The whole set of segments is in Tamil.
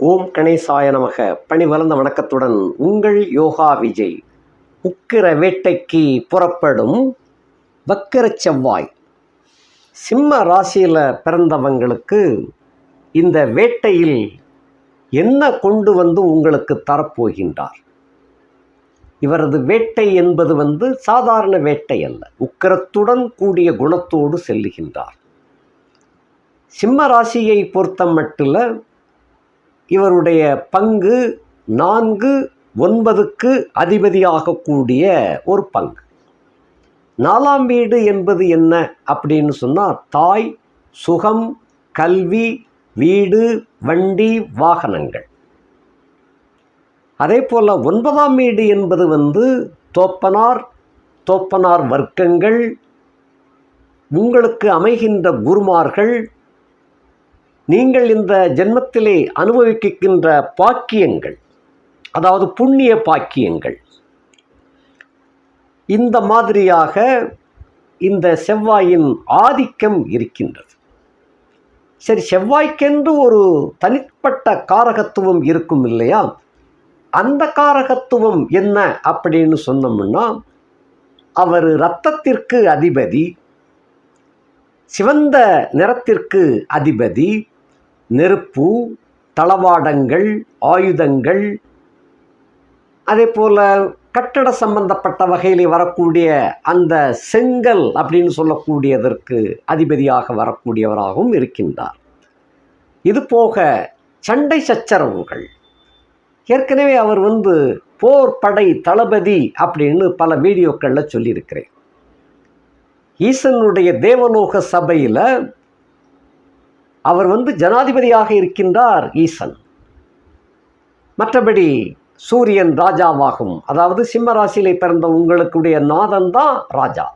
ஓம் கணேசாய நமக. பணி வளர்ந்த வணக்கத்துடன் உங்கள் யோகா விஜய். உக்கிர வேட்டைக்கு புறப்படும் வக்கர செவ்வாய். சிம்ம ராசியில் பிறந்தவங்களுக்கு இந்த வேட்டையில் என்ன கொண்டு வந்து உங்களுக்கு தரப்போகின்றார்? இவரது வேட்டை என்பது வந்து சாதாரண வேட்டை அல்ல. உக்கிரத்துடன் கூடிய குணத்தோடு செல்லுகின்றார். சிம்ம ராசியை பொறுத்த மட்டில் இவருடைய பங்கு நான்கு ஒன்பதுக்கு அதிபதியாகக்கூடிய ஒரு பங்கு. நாலாம் வீடு என்பது என்ன அப்படின்னு சொன்னால் தாய் சுகம் கல்வி வீடு வண்டி வாகனங்கள். அதே போல் ஒன்பதாம் வீடு என்பது வந்து தோப்பனார் தோப்பனார் வர்க்கங்கள் உங்களுக்கு அமைகின்ற குருமார்கள் நீங்கள் இந்த ஜென்மத்திலே அனுபவிக்கின்ற பாக்கியங்கள் அதாவது புண்ணிய பாக்கியங்கள் இந்த மாதிரியாக இந்த செவ்வாயின் ஆதிக்கம் இருக்கின்றது. சரி செவ்வாய்க்கென்று ஒரு தனிப்பட்ட காரகத்துவம் இருக்கும் இல்லையா? அந்த காரகத்துவம் என்ன அப்படின்னு சொன்னோம்னா அவர் இரத்தத்திற்கு அதிபதி சிவந்த நிறத்திற்கு அதிபதி நெருப்பு தளவாடங்கள் ஆயுதங்கள் அதே போல் கட்டட சம்பந்தப்பட்ட வகையில் வரக்கூடிய அந்த செங்கல் அப்படின்னு சொல்லக்கூடியதற்கு அதிபதியாக வரக்கூடியவராகவும் இருக்கின்றார். இது போக சண்டை சச்சரவுகள். ஏற்கனவே அவர் வந்து போர் படை தளபதி அப்படின்னு பல வீடியோக்களில் சொல்லியிருக்கிறேன். ஈசனுடைய தேவலோக சபையில் அவர் வந்து ஜனாதிபதியாக இருக்கின்றார் ஈசன். மற்றபடி சூரியன் ராஜாவாகும். அதாவது சிம்ம ராசியிலே பிறந்த உங்களுக்குடைய நாதன் தான் ராஜா.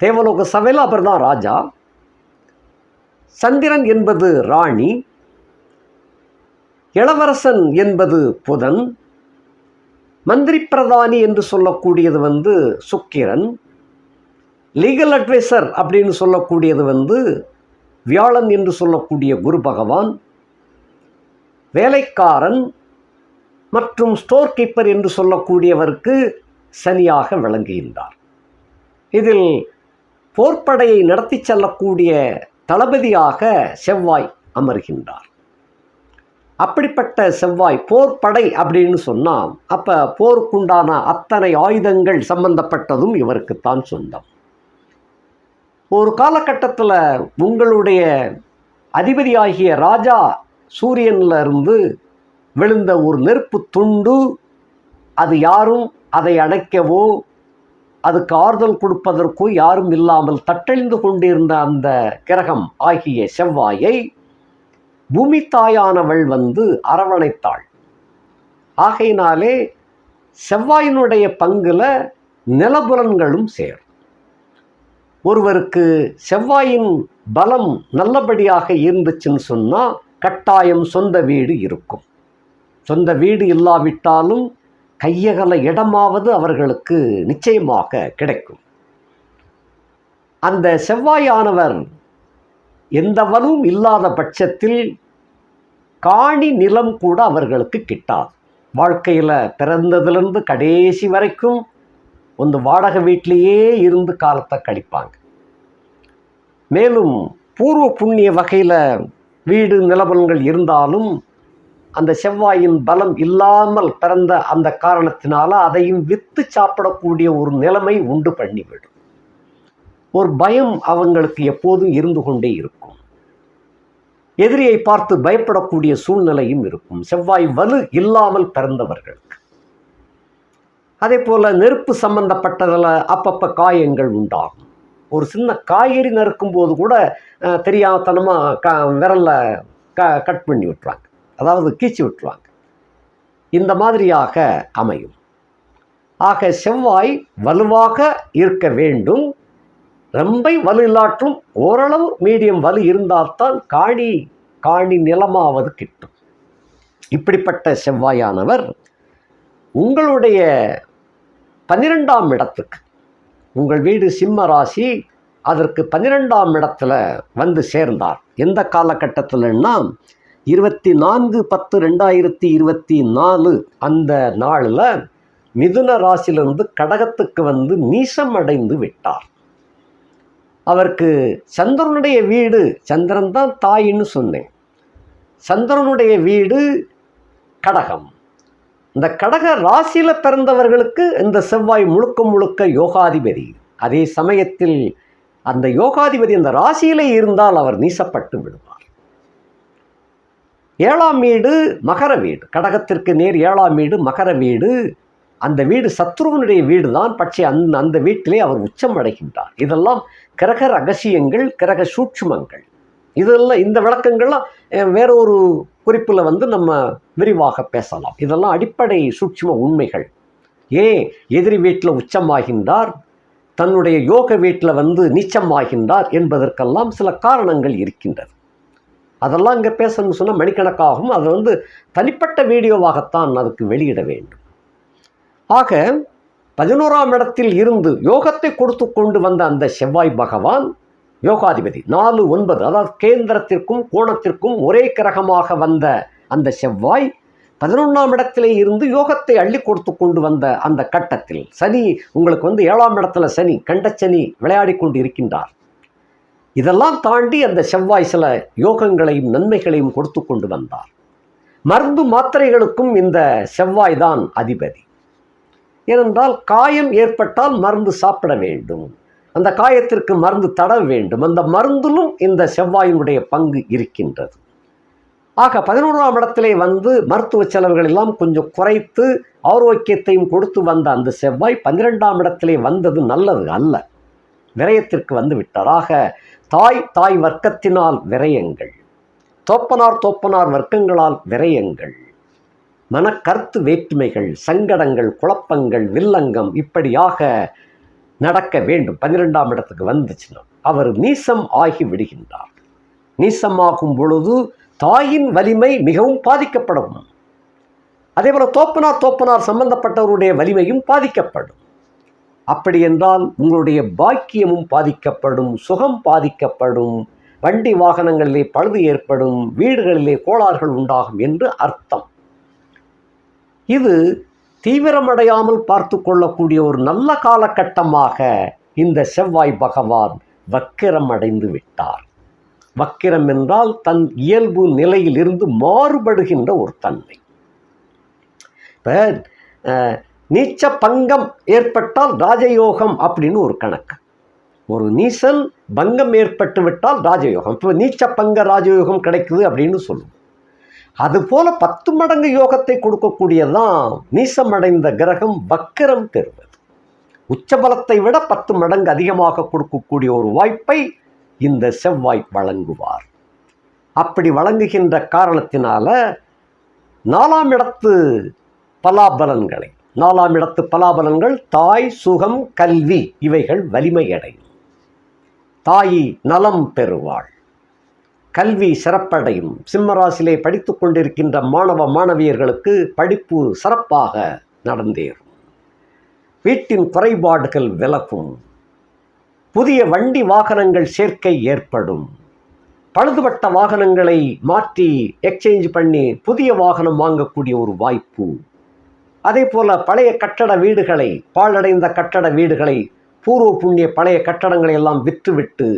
தேவலோக சபையில் அவர் தான் ராஜா. சந்திரன் என்பது ராணி. இளவரசன் என்பது புதன். மந்திரி பிரதானி என்று சொல்லக்கூடியது வந்து சுக்கிரன். லீகல் அட்வைசர் அப்படின்னு சொல்லக்கூடியது வந்து வியாழன் என்று சொல்லக்கூடிய குரு பகவான் வேலைக்காரன் மற்றும் ஸ்டோர் கீப்பர் என்று சொல்லக்கூடியவருக்கு சனியாக விளங்குகின்றார். இதில் போர்ப்படையை நடத்தி செல்லக்கூடிய தளபதியாக செவ்வாய் அமர்கின்றார். அப்படிப்பட்ட செவ்வாய் போர்ப்படை அப்படின்னு சொன்னால் அப்போ போருக்குண்டான அத்தனை ஆயுதங்கள் சம்பந்தப்பட்டதும் இவருக்குத்தான் சொந்தம். ஒரு காலகட்டத்தில் உங்களுடைய அதிபதியாகிய ராஜா சூரியனில் இருந்து விழுந்த ஒரு நெருப்பு துண்டு அது யாரும் அதை அணைக்கவோ அதுக்கு ஆறுதல் கொடுப்பதற்கோ யாரும் இல்லாமல் தட்டழிந்து கொண்டிருந்த அந்த கிரகம் ஆகிய செவ்வாயை பூமி தாயானவள் வந்து அரவணைத்தாள். ஆகையினாலே செவ்வாயினுடைய பங்குல நிலபுலன்களும் சேரும். ஒருவருக்கு செவ்வாயின் பலம் நல்லபடியாக இருந்துச்சுன்னு சொன்னால் கட்டாயம் சொந்த வீடு இருக்கும். சொந்த வீடு இல்லாவிட்டாலும் கையகல இடமாவது அவர்களுக்கு நிச்சயமாக கிடைக்கும். அந்த செவ்வாயானவர் எந்த வலும் இல்லாத பட்சத்தில் காணி நிலம் கூட அவர்களுக்கு கிட்டாது. வாழ்க்கையில் பிறந்ததுலேருந்து கடைசி வரைக்கும் வந்து வாடகை வீட்டிலேயே இருந்து காலத்தை கழிப்பாங்க மேலும் பூர்வ புண்ணிய வகையில் வீடு நிலபலங்கள் இருந்தாலும் அந்த செவ்வாயின் பலம் இல்லாமல் பிறந்த அந்த காரணத்தினால அதையும் விற்று சாப்பிடக்கூடிய ஒரு நிலைமை உண்டு பண்ணிவிடும் ஒரு பயம் அவங்களுக்கு எப்போதும் இருந்து கொண்டே இருக்கும் எதிரியை பார்த்து பயப்படக்கூடிய சூழ்நிலையும் இருக்கும் செவ்வாய் வலு இல்லாமல் பிறந்தவர்களுக்கு அதே போல் நெருப்பு சம்பந்தப்பட்டதில் அப்பப்போ காயங்கள் உண்டாகும். ஒரு சின்ன காய்கறி நறுக்கும் போது கூட தெரியாதனமாக க விரலில் க கட் பண்ணி விட்டுறாங்க அதாவது கீச்சு விட்டுருவாங்க. இந்த மாதிரியாக அமையும். ஆக செவ்வாய் வலுவாக இருக்க வேண்டும். ரொம்ப வலு இல்லாற்றும் ஓரளவு மீடியம் வலு இருந்தால்தான் காணி காணி நிலமாவது கிட்டும். இப்படிப்பட்ட செவ்வாயானவர் உங்களுடைய பன்னிரெண்டாம் இடத்துக்கு. உங்கள் வீடு சிம்ம ராசி அதற்கு பன்னிரெண்டாம் இடத்துல வந்து சேர்ந்தார். எந்த காலகட்டத்தில்னா இருபத்தி நான்கு பத்து ரெண்டாயிரத்தி இருபத்தி நாலு அந்த நாளில் மிதுன ராசியிலிருந்து கடகத்துக்கு வந்து நீசம் அடைந்து விட்டார். அவருக்கு சந்திரனுடைய வீடு சந்திரன் தான் தாயின்னு சொன்னேன். சந்திரனுடைய வீடு கடகம். இந்த கடக ராசியில் பிறந்தவர்களுக்கு இந்த செவ்வாய் முழுக்க முழுக்க யோகாதிபதி. அதே சமயத்தில் அந்த யோகாதிபதி அந்த ராசியிலே இருந்தால் அவர் நீசப்பட்டு விடுவார். ஏழாம் வீடு மகர வீடு. கடகத்திற்கு நேர் ஏழாம் வீடு மகர வீடு. அந்த வீடு சத்ருவனுடைய வீடு தான் பட்சே அந்த அந்த வீட்டிலே அவர் உச்சம் அடைகின்றார். இதெல்லாம் கிரக ரகசியங்கள் கிரக சூட்சுமங்கள். இதெல்லாம் இந்த விளக்கங்கள்லாம் வேற ஒரு குறிப்பில் வந்து நம்ம விரிவாக பேசலாம். இதெல்லாம் அடிப்படை சூட்சும உண்மைகள். ஏன் எதிரி வீட்டில் உச்சமாகின்றார் தன்னுடைய யோக வீட்டில் வந்து நீச்சமாகின்றார் என்பதற்கெல்லாம் சில காரணங்கள் இருக்கின்றது. அதெல்லாம் இங்கே பேசணும்னு சொன்னால் மணிக்கணக்காகும். அதை வந்து தனிப்பட்ட வீடியோவாகத்தான் அதுக்கு வெளியிட வேண்டும். ஆக பதினோராம் இடத்தில் இருந்து யோகத்தை கொடுத்து கொண்டு வந்த அந்த செவ்வாய் பகவான் யோகாதிபதி. நாலு ஒன்பது அதாவது கேந்திரத்திற்கும் கோணத்திற்கும் ஒரே கிரகமாக வந்த அந்த செவ்வாய் பதினொன்றாம் இடத்திலே இருந்து யோகத்தை அள்ளி கொடுத்து கொண்டு வந்த அந்த கட்டத்தில் சனி உங்களுக்கு வந்து ஏழாம் இடத்துல சனி கண்டச்சனி விளையாடி கொண்டு இருக்கின்றார் இதெல்லாம் தாண்டி அந்த செவ்வாய் சில யோகங்களையும் நன்மைகளையும் கொடுத்து கொண்டு வந்தார். மருந்து மாத்திரைகளுக்கும் இந்த செவ்வாய் தான் அதிபதி. ஏனென்றால் காயம் ஏற்பட்டால் மருந்து சாப்பிட வேண்டும். அந்த காயத்திற்கு மருந்து தட வேண்டும். அந்த மருந்திலும் இந்த செவ்வாயினுடைய பங்கு இருக்கின்றது. ஆக பதினோராம் இடத்திலே வந்து மருத்துவ செலவுகள் எல்லாம் கொஞ்சம் குறைத்து ஆரோக்கியத்தையும் கொடுத்து வந்த அந்த செவ்வாய் பன்னிரெண்டாம் இடத்திலே வந்தது நல்லது அல்ல. விரயத்திற்கு வந்து விட்டார். ஆக தாய் தாய் வர்க்கத்தினால் விரயங்கள். தோப்பனார் தோப்பனார் வர்க்கங்களால் விரயங்கள். மனக்கருத்து வேற்றுமைகள் சங்கடங்கள் குழப்பங்கள் வில்லங்கம் இப்படியாக நடக்க வேண்டும். பன்னிரெண்டாம் இடத்துக்கு வந்துச்சுன்னா அவர் நீசம் ஆகி விடுகின்றார். நீசமாகும் பொழுது தாயின் வலிமை மிகவும் பாதிக்கப்படும். அதேபோல் தோப்பனார் தோப்பனார் சம்பந்தப்பட்டவருடைய வலிமையும் பாதிக்கப்படும். அப்படி என்றால் உங்களுடைய பாக்கியமும் பாதிக்கப்படும் சுகம் பாதிக்கப்படும் வண்டி வாகனங்களிலே பழுது ஏற்படும் வீடுகளிலே கோளாறுகள் உண்டாகும் என்று அர்த்தம். இது தீவிரமடையாமல் பார்த்து கொள்ளக்கூடிய ஒரு நல்ல காலகட்டமாக இந்த செவ்வாய் பகவான் வக்கிரம் அடைந்து விட்டார். வக்கிரம் என்றால் தன் இயல்பு நிலையிலிருந்து மாறுபடுகின்ற ஒரு தன்மை. இப்போ நீச்ச பங்கம் ஏற்பட்டால் ராஜயோகம் அப்படின்னு ஒரு கணக்கு. ஒரு நீசன் பங்கம் ஏற்பட்டு விட்டால் ராஜயோகம். இப்போ நீச்ச பங்க ராஜயோகம் கிடைக்குது அப்படின்னு சொல்லுவோம். அதுபோல பத்து மடங்கு யோகத்தை கொடுக்கக்கூடியதான் நீசமடைந்த கிரகம் வக்கிரம் பெறுவது. உச்சபலத்தை விட பத்து மடங்கு அதிகமாக கொடுக்கக்கூடிய ஒரு வாய்ப்பை இந்த செவ்வாய் வழங்குவார். அப்படி வழங்குகின்ற காரணத்தினால நாலாம் இடத்து பலாபலன்களை நாலாம் இடத்து பலாபலன்கள் தாய் சுகம் கல்வி இவைகள் வலிமையடையும். தாயி நலம் பெறுவாள். கல்வி சிறப்படையும். சிம்மராசிலே படித்து கொண்டிருக்கின்ற மாணவ மாணவியர்களுக்கு படிப்பு சிறப்பாக நடந்தேறும். வீட்டின் குறைபாடுகள் விலகும். புதிய வண்டி வாகனங்கள் சேர்க்கை ஏற்படும். பழுதுபட்ட வாகனங்களை மாற்றி எக்ஸ்சேஞ்ச் பண்ணி புதிய வாகனம் வாங்கக்கூடிய ஒரு வாய்ப்பு. அதே போல் பழைய கட்டட வீடுகளை பாழடைந்த கட்டட வீடுகளை பூர்வ புண்ணிய பழைய கட்டடங்களை எல்லாம் விற்றுவிட்டு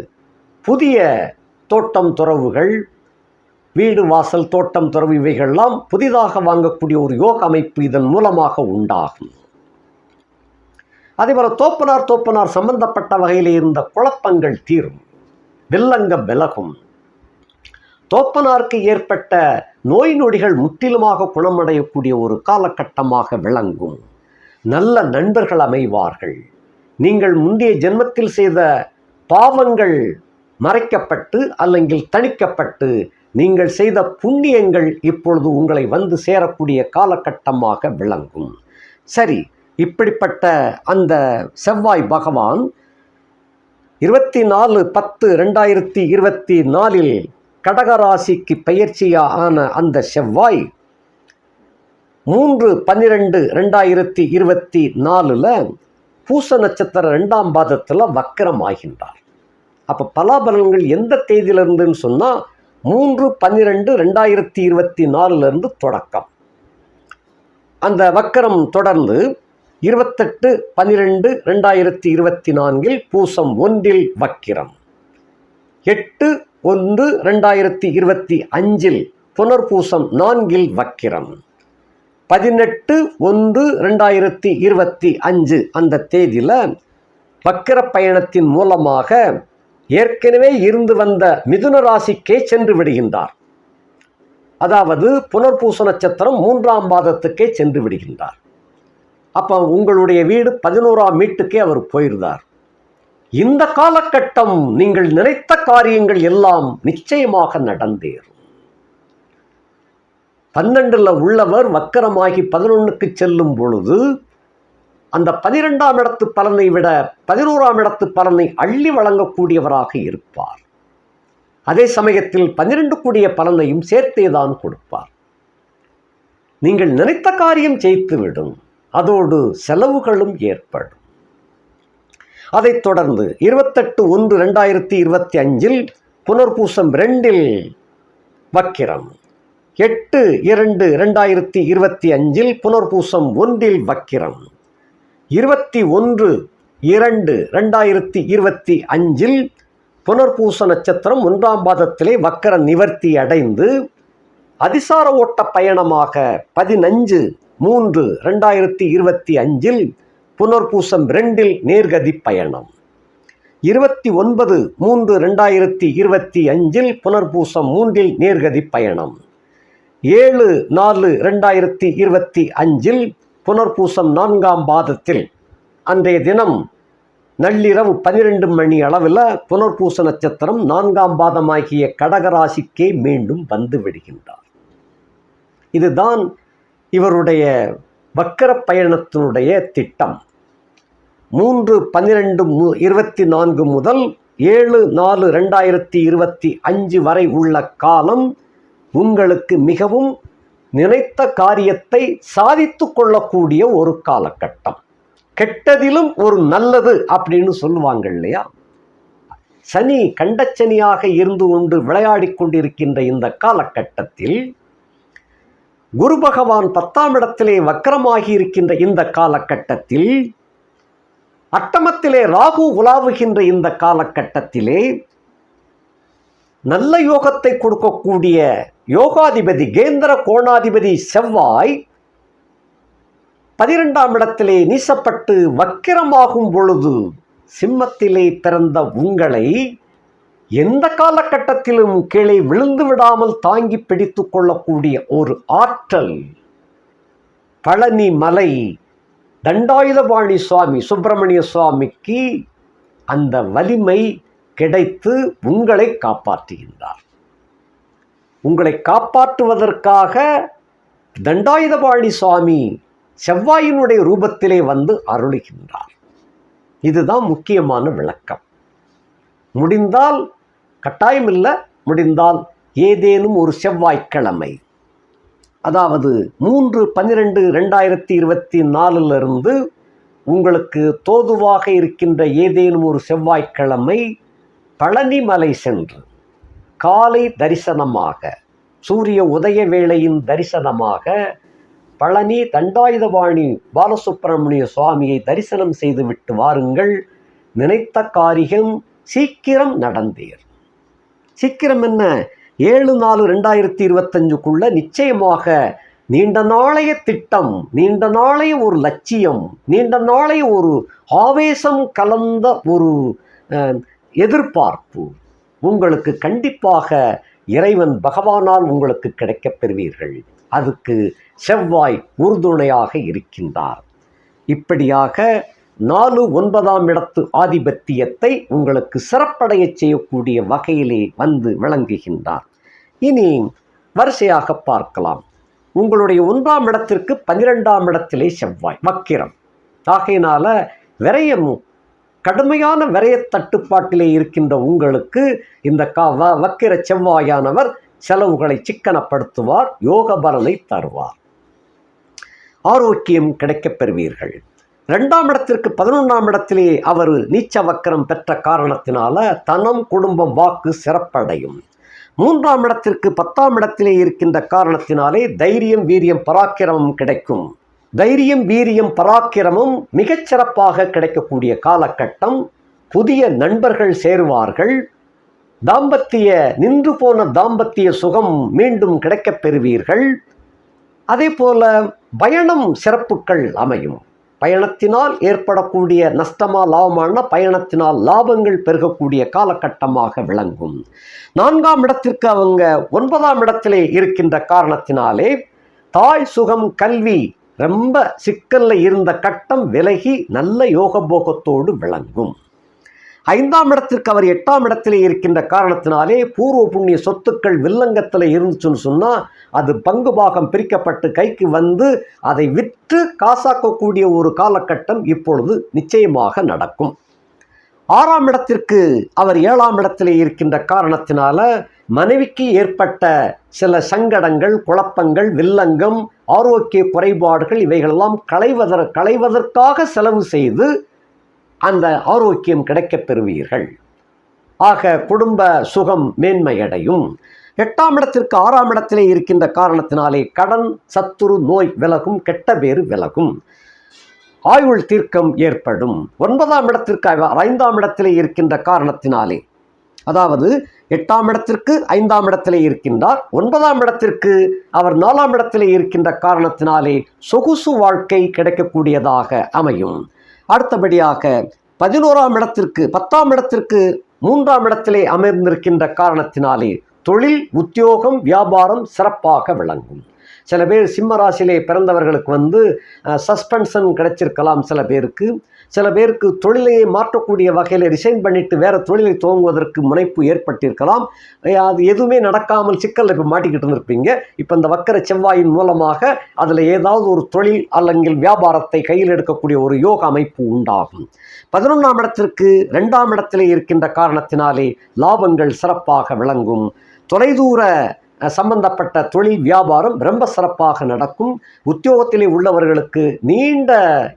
புதிய தோட்டம் துறவுகள் வீடு வாசல் தோட்டம் துறவு இவைகள்லாம் புதிதாக வாங்கக்கூடிய ஒரு யோக அமைப்பு இதன் மூலமாக உண்டாகும். அதேபோல தோப்பனார் தோப்பனார் சம்பந்தப்பட்ட வகையில் இருந்த குழப்பங்கள் தீரும். வில்லங்க விலகும். தோப்பனாருக்கு ஏற்பட்ட நோய் நொடிகள் முற்றிலுமாக குணமடையக்கூடிய ஒரு காலகட்டமாக விளங்கும். நல்ல நண்பர்கள் அமைவார்கள். நீங்கள் முந்தைய ஜென்மத்தில் செய்த பாவங்கள் மறைக்கப்பட்டு அல்லங்கில் தணிக்கப்பட்டு நீங்கள் செய்த புண்ணியங்கள் இப்பொழுது உங்களை வந்து சேரக்கூடிய காலகட்டமாக விளங்கும். சரி இப்படிப்பட்ட அந்த செவ்வாய் பகவான் இருபத்தி நாலு பத்து ரெண்டாயிரத்தி இருபத்தி நாலில் கடகராசிக்கு பயிற்சியான அந்த செவ்வாய் மூன்று பன்னிரெண்டு ரெண்டாயிரத்தி இருபத்தி நாலில் பூச நட்சத்திர ரெண்டாம் பாதத்தில் வக்கரம் ஆகின்றார் அப்போ பலாபலன்கள் எந்த தேதியிலிருந்துன்னு சொன்னால் மூன்று பன்னிரெண்டு ரெண்டாயிரத்தி இருபத்தி நாலுலேருந்து தொடக்கம். அந்த வக்கரம் தொடர்ந்து இருபத்தெட்டு பன்னிரெண்டு ரெண்டாயிரத்தி இருபத்தி நான்கில் பூசம் ஒன்றில் வக்கிரம். எட்டு ஒன்று ரெண்டாயிரத்தி இருபத்தி அஞ்சில் புனர்பூசம் நான்கில் வக்கிரம். பதினெட்டு ஒன்று ரெண்டாயிரத்தி இருபத்தி அஞ்சு அந்த தேதியில் வக்கிர பயணத்தின் மூலமாக ஏற்கனவே இருந்து வந்த மிதுன ராசிக்கே சென்று விடுகின்றார். அதாவது புனர்பூச நட்சத்திரம் மூன்றாம் பாதத்துக்கே சென்று விடுகின்றார். அப்போ உங்களுடைய வீடு பதினோராம் வீட்டுக்கே அவர் போயிருந்தார். இந்த காலகட்டம் நீங்கள் நினைத்த காரியங்கள் எல்லாம் நிச்சயமாக நடந்தேறும். பன்னெண்டுல உள்ளவர் வக்கரமாகி பதினொன்றுக்கு செல்லும் பொழுது அந்த பனிரெண்டாம் இடத்து பலனை விட பதினோராம் இடத்து பலனை அள்ளி வழங்கக்கூடியவராக இருப்பார். அதே சமயத்தில் பன்னிரண்டு கூடிய பலனையும் சேர்த்தேதான் கொடுப்பார். நீங்கள் நினைத்த காரியம் ஜெயித்துவிடும் அதோடு செலவுகளும் ஏற்படும். அதைத் தொடர்ந்து இருபத்தெட்டு ஒன்று ரெண்டாயிரத்தி இருபத்தி அஞ்சில் புனர்பூசம் ரெண்டில் வக்கிரம். எட்டு இரண்டு ரெண்டாயிரத்தி இருபத்தி அஞ்சில் புனர்பூசம் ஒன்றில் வக்கிரம். இருபத்தி ஒன்று இரண்டு ரெண்டாயிரத்தி இருபத்தி அஞ்சில் புனர்பூச நட்சத்திரம் ஒன்றாம் பாதத்திலே வக்கர நிவர்த்தி அடைந்து அதிசார ஓட்ட பயணமாக பதினஞ்சு மூன்று ரெண்டாயிரத்தி இருபத்தி அஞ்சில் புனர்பூசம் ரெண்டில் நேர்கதி பயணம். இருபத்தி ஒன்பது மூன்று ரெண்டாயிரத்தி இருபத்தி அஞ்சில் புனர்பூசம் மூன்றில் நேர்கதி பயணம். ஏழு நாலு ரெண்டாயிரத்தி இருபத்தி அஞ்சில் புனர்பூசம் நான்காம் பாதத்தில். அன்றைய தினம் நள்ளிரவு பன்னிரெண்டு மணி அளவில் புனர்பூச நட்சத்திரம் நான்காம் பாதமாகிய கடகராசிக்கே மீண்டும் வந்து விடுகின்றார். இதுதான் இவருடைய வக்கர பயணத்தினுடைய திட்டம். மூன்று பன்னிரெண்டு மு இருபத்தி நான்கு முதல் ஏழு நாலு ரெண்டாயிரத்தி இருபத்தி அஞ்சு வரை உள்ள காலம் உங்களுக்கு மிகவும் நினைத்த காரியத்தை சாதித்து கொள்ளக்கூடிய ஒரு காலகட்டம். கெட்டதிலும் ஒரு நல்லது அப்படின்னு சொல்லுவாங்க இல்லையா? சனி கண்டச்சனியாக இருந்து கொண்டு விளையாடி கொண்டிருக்கின்ற இந்த காலகட்டத்தில் குரு பகவான் பத்தாம் இடத்திலே வக்கரமாகி இருக்கின்ற இந்த காலகட்டத்தில் அட்டமத்திலே ராகு உலாவுகின்ற இந்த காலகட்டத்திலே நல்ல யோகத்தை கொடுக்கக்கூடிய யோகாதிபதி கேந்திர கோணாதிபதி செவ்வாய் பதிரெண்டாம் இடத்திலே நீசப்பட்டு வக்கிரமாகும் பொழுது சிம்மத்திலே பிறந்த உங்களை எந்த காலகட்டத்திலும் கீழே விழுந்து விடாமல் தாங்கி பிடித்து கொள்ளக்கூடிய ஒரு ஆற்றல் பழனி மலை தண்டாயுதபாணி சுவாமி சுப்பிரமணிய சுவாமிக்கு அந்த வலிமை கிடைத்து உங்களை காப்பாற்றுகின்றார். உங்களை காப்பாற்றுவதற்காக தண்டாயுதபாணி சுவாமி செவ்வாயினுடைய ரூபத்திலே வந்து அருளுகின்றார். இதுதான் முக்கியமான விளக்கம். முடிந்தால் கட்டாயம் இல்லை முடிந்தால் ஏதேனும் ஒரு செவ்வாய்க்கிழமை. அதாவது மூன்று பன்னிரெண்டு ரெண்டாயிரத்தி இருபத்தி நாலுலேருந்து உங்களுக்கு தோதுவாக இருக்கின்ற ஏதேனும் ஒரு செவ்வாய்க்கிழமை பழனிமலை சென்று காலை தரிசனமாக சூரிய உதய வேளையின் தரிசனமாக பழனி தண்டாயுதபாணி பாலசுப்பிரமணிய சுவாமியை தரிசனம் செய்துவிட்டு வாருங்கள். நினைத்த காரியம் சீக்கிரம் நடந்தேர். சீக்கிரம் என்ன? ஏழு நாலு ரெண்டாயிரத்தி இருபத்தஞ்சுக்குள்ள நிச்சயமாக நீண்ட நாளைய திட்டம் நீண்ட நாளைய ஒரு லட்சியம் நீண்ட நாளைய ஒரு ஆவேசம் கலந்த ஒரு எதிர்பார்ப்பு. உங்களுக்கு கண்டிப்பாக இறைவன் பகவானால் உங்களுக்கு கிடைக்கப் பெறுவீர்கள். அதுக்கு செவ்வாய் உறுதுணையாக இருக்கின்றார். இப்படியாக நாலு ஒன்பதாம் இடத்து ஆதிபத்தியத்தை உங்களுக்கு சிறப்படைய செய்யக்கூடிய வகையிலே வந்து விளங்குகின்றார். இனி வரிசையாக பார்க்கலாம். உங்களுடைய ஒன்றாம் இடத்திற்கு பன்னிரெண்டாம் இடத்திலே செவ்வாய் வக்கிரம். ஆகையினால விரயம் கடுமையான விரைய தட்டுப்பாட்டிலே இருக்கின்ற உங்களுக்கு இந்த கா வ வக்கிர செவ்வாயானவர் செலவுகளை சிக்கனப்படுத்துவார் யோக பலனை தருவார். ஆரோக்கியம் கிடைக்கப் பெறுவீர்கள். ரெண்டாம் இடத்திற்கு பதினொன்றாம் இடத்திலே அவர் நீச்ச வக்கரம் பெற்ற காரணத்தினால தனம் குடும்பம் வாக்கு சிறப்படையும். மூன்றாம் இடத்திற்கு பத்தாம் இடத்திலே இருக்கின்ற காரணத்தினாலே தைரியம் வீரியம் பராக்கிரமம் கிடைக்கும். தைரியம் வீரியம் பராக்கிரமும் மிகச் சிறப்பாக கிடைக்கக்கூடிய காலகட்டம். புதிய நண்பர்கள் சேருவார்கள். தாம்பத்திய நின்று போன தாம்பத்திய சுகம் மீண்டும் கிடைக்கப் பெறுவீர்கள். அதே போல பயணம் சிறப்புகள் அமையும். பயணத்தினால் ஏற்படக்கூடிய நஷ்டமா லாபமான பயணத்தினால் லாபங்கள் பெருகக்கூடிய காலகட்டமாக விளங்கும். நான்காம் இடத்திற்கு அவங்க ஒன்பதாம் இடத்திலே இருக்கின்ற காரணத்தினாலே தாய் சுகம் கல்வி ரொம்ப சிக்கலில் இருந்த கட்டம் விலகி நல்ல யோக போகத்தோடு விளங்கும். ஐந்தாம் இடத்திற்கு அவர் எட்டாம் இடத்திலே இருக்கின்ற காரணத்தினாலே பூர்வ புண்ணிய சொத்துக்கள் வில்லங்கத்தில் இருந்துச்சுன்னு சொன்னால் அது பங்கு பாகம் பிரிக்கப்பட்டு கைக்கு வந்து அதை விற்று காசாக்கக்கூடிய ஒரு காலகட்டம் இப்பொழுது நிச்சயமாக நடக்கும். ஆறாம் இடத்திற்கு அவர் ஏழாம் இடத்திலே இருக்கின்ற காரணத்தினால மனைவிக்கு ஏற்பட்ட சில சங்கடங்கள் குழப்பங்கள் வில்லங்கம் ஆரோக்கிய குறைபாடுகள் இவைகளெல்லாம் களைவதற் களைவதற்காக செலவு செய்து அந்த ஆரோக்கியம் கிடைக்கப் பெறுவீர்கள். ஆக குடும்ப சுகம் மேன்மையடையும். எட்டாம் இடத்திற்கு ஆறாம் இடத்திலே இருக்கின்ற காரணத்தினாலே கடன் சத்துரு நோய் விலகும் கெட்ட பேறு விலகும். ஆயுள் தீர்க்கம் ஏற்படும். ஒன்பதாம் இடத்திற்கு ஐந்தாம் இடத்திலே இருக்கின்ற காரணத்தினாலே. அதாவது எட்டாம் இடத்திற்கு ஐந்தாம் இடத்திலே இருக்கின்றார். ஒன்பதாம் இடத்திற்கு அவர் நாலாம் இடத்திலே இருக்கின்ற காரணத்தினாலே சொகுசு வாழ்க்கை கிடைக்கக்கூடியதாக அமையும். அடுத்தபடியாக பதினோராம் இடத்திற்கு பத்தாம் இடத்திற்கு மூன்றாம் இடத்திலே அமர்ந்திருக்கின்ற காரணத்தினாலே தொழில் உத்தியோகம் வியாபாரம் சிறப்பாக விளங்கும். சில பேர் சிம்ம ராசியிலே பிறந்தவர்களுக்கு வந்து சஸ்பென்ஷன் கிடைச்சிருக்கலாம் சில பேருக்கு. சில பேருக்கு தொழிலையை மாற்றக்கூடிய வகையில் ரிசைன் பண்ணிவிட்டு வேறு தொழிலை துவங்குவதற்கு முனைப்பு ஏற்பட்டிருக்கலாம். அது எதுவுமே நடக்காமல் சிக்கலில் இப்போ மாட்டிக்கிட்டு இருந்திருப்பீங்க. இப்போ இந்த வக்கர செவ்வாயின் மூலமாக அதில் ஏதாவது ஒரு தொழில் அல்லங்கில் வியாபாரத்தை கையில் எடுக்கக்கூடிய ஒரு யோக அமைப்பு உண்டாகும். பதினொன்றாம் இடத்திற்கு ரெண்டாம் இடத்திலே இருக்கின்ற காரணத்தினாலே லாபங்கள் சிறப்பாக விளங்கும். தொலைதூர சம்பந்தப்பட்ட தொழில் வியாபாரம் ரொம்ப சிறப்பாக நடக்கும். உத்தியோகத்திலே உள்ளவர்களுக்கு நீண்ட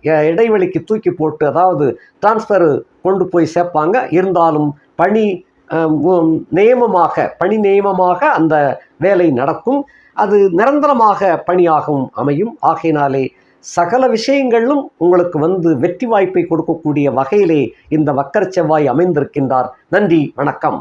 இடைவெளிக்கு தூக்கி போட்டு அதாவது டிரான்ஸ்ஃபர் கொண்டு போய் சேர்ப்பாங்க. இருந்தாலும் பணி நியமமாக பணி நியமமாக அந்த வேலை நடக்கும். அது நிரந்தரமாக பணியாகவும் அமையும். ஆகையினாலே சகல விஷயங்களிலும் உங்களுக்கு வந்து வெற்றி வாய்ப்பை கொடுக்கக்கூடிய வகையிலே இந்த வக்கர செவ்வாய் அமைந்திருக்கின்றார். நன்றி வணக்கம்.